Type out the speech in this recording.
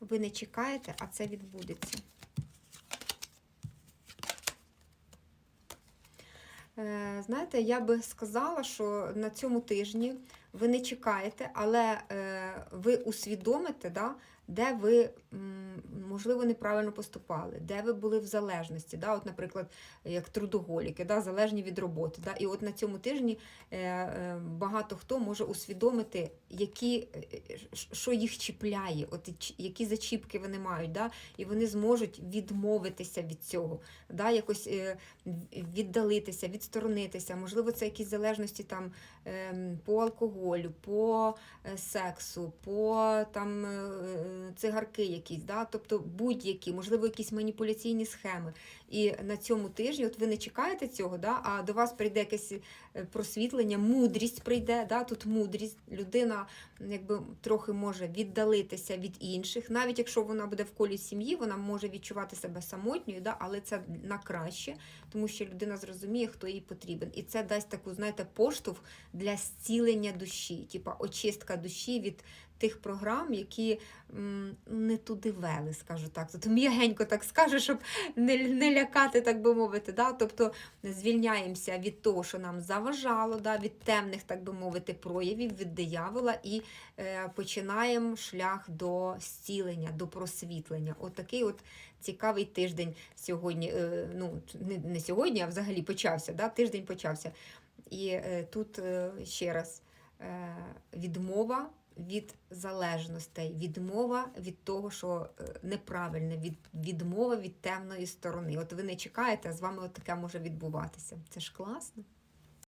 Ви не чекаєте, а це відбудеться. Е, Знаєте, я би сказала, що на цьому тижні ви не чекаєте, але е, ви усвідомите, да, де ви, можливо, неправильно поступали, де ви були в залежності. Да? От, наприклад, як трудоголіки, да, залежні від роботи. Да? І от на цьому тижні е, е, багато хто може усвідомити, які, що їх чіпляє, от, які зачіпки вони мають, да? і вони зможуть відмовитися від цього, да? якось віддалитися, відсторонитися. Можливо, це якісь залежності там, ем, по алкоголю, по е, сексу, по там, е, цигарки якісь, да? тобто будь-які, можливо, якісь маніпуляційні схеми. І на цьому тижні, от ви не чекаєте цього, да? а до вас прийде якесь е, просвітлення, мудрість прийде. Да? Тут мудрість, людина якби трохи може віддалитися від інших. Навіть якщо вона буде в колі сім'ї, вона може відчувати себе самотньою, да? але це на краще, тому що людина зрозуміє, хто їй потрібен. І це дасть таку, знаєте, поштовх для зцілення душі, типа очистка душі від тих програм, які м, не туди вели, скажу так. Тобто м'ягенько так скажу, щоб не, не лякати, так би мовити. Да? Тобто звільняємося від того, що нам заважало, да? від темних, так би мовити, проявів, від диявола, і е, починаємо шлях до зцілення, до просвітлення. От от цікавий тиждень сьогодні. Е, ну, не, не сьогодні, а взагалі почався. Да? Тиждень почався. І е, тут е, ще раз відмова від залежностей, відмова від того, що е, неправильне, від, відмова від темної сторони. От ви не чекаєте, а з вами от таке може відбуватися. Це ж класно.